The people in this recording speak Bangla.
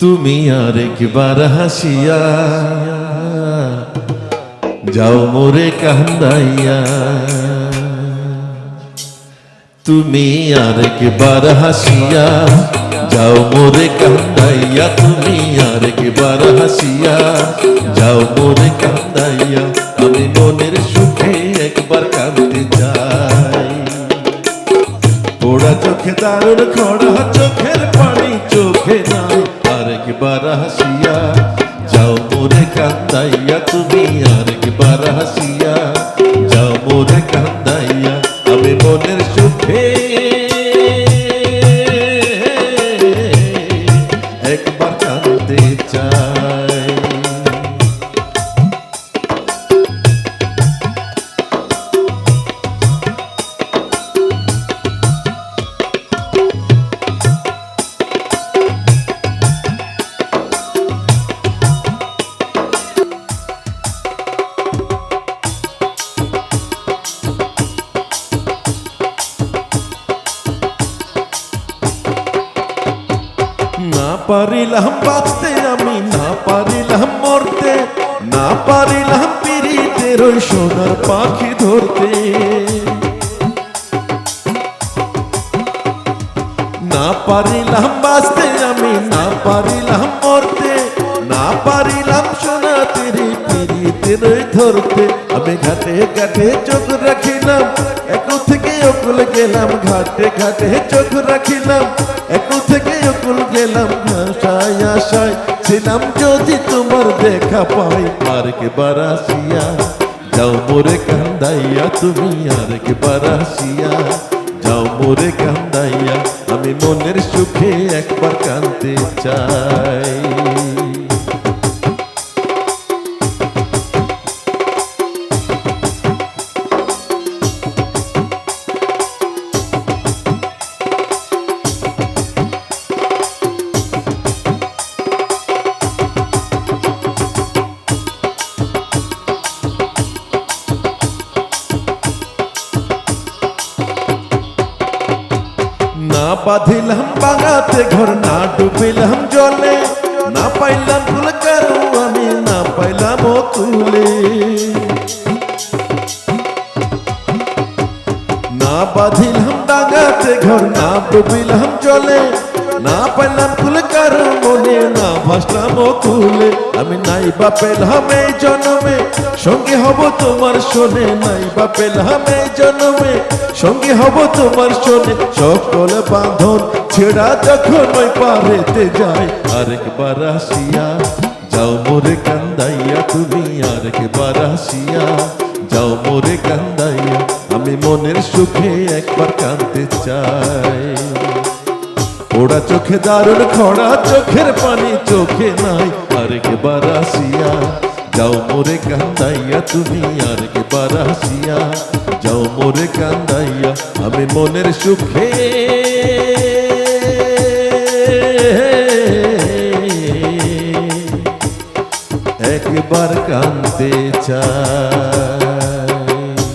তুমি আর একবার হাসিয়া যাও মোরে কান্দাইয়া। তুমি আর একবার হাসিয়া যাও মোরে কান্দাইয়া। তুমি আর একবার হাসিয়া যাও মোরে কান্দাইয়া। আমি মনের সুখে একবার কাঁদতে যাই পোড়া চোখে দারুণ খড়া চোখের পানি চোখে আরেকবার হাসিয়া যাও মোরে কান্দাইয়া তুমি আরেকবার হাসিয়া যাও মোরে কান্দাইয়া আমি মনের সুখে পারিলাম বাঁচতে, আমি না পারিলাম মরতে, না পারিলাম পিড়িতের ওই সোনার পাখি ধরতে। না পারিলাম বাঁচতে, আমি না পারিলাম মরতে, না পারিলাম সোনা তেরি পিড়িতের ওই ধরতে। আমি ঘাটে ঘাটে চোখ রাখিলাম একু থেকে অকুল গেলাম, ঘাটে ঘাটে চোখ রাখিলাম একু থেকে আশায় ছিলাম যদি তোমার দেখা পাই আর কে বারাসিয়া যাও মোরে কান্দাইয়া তুমি আর কে বারাসিয়া যাও মোরে কান্দাইয়া, আমি মনের সুখে একবার কানতে চাই। বাঁধিলাম বাগাতে, ঘর না ডুবিলাম জলে। না পাইলাম ফুল কারু, আমি না পাইলাম ও তুলে। না বাঁধিলাম ডাঙাতে ঘর না ডুবিলাম জলে। না পাইলাম ফুল কারু মনে, না ভাসলাম তুলে আমি নাই বা পেলাম এই জন্মে, সঙ্গে হব তোমার শোনে। নাই বা পেলাম এই জন্মে, সঙ্গে হব তোমার শোনে। সকল বাঁধন ছেড়া যখন ওই পারেতে যায়, আরেকবার আসিয়া যাও মোরে কান্দাইয়া তুমি, আরেকবার আসিয়া যাও মোরে কান্দাইয়া। আমি মনের সুখে একবার কাঁদতে চাই। ওরা চোখে দারুণ খড়া, চোখের পানি চোখে নাই। আর কে বারাসিয়া যাও মোরে কান্দাইয়া তুমি আর কে বারাসিয়া যাও মোরে কান্দাইয়া আমি মনের সুখে। একবার কান্দে চাই।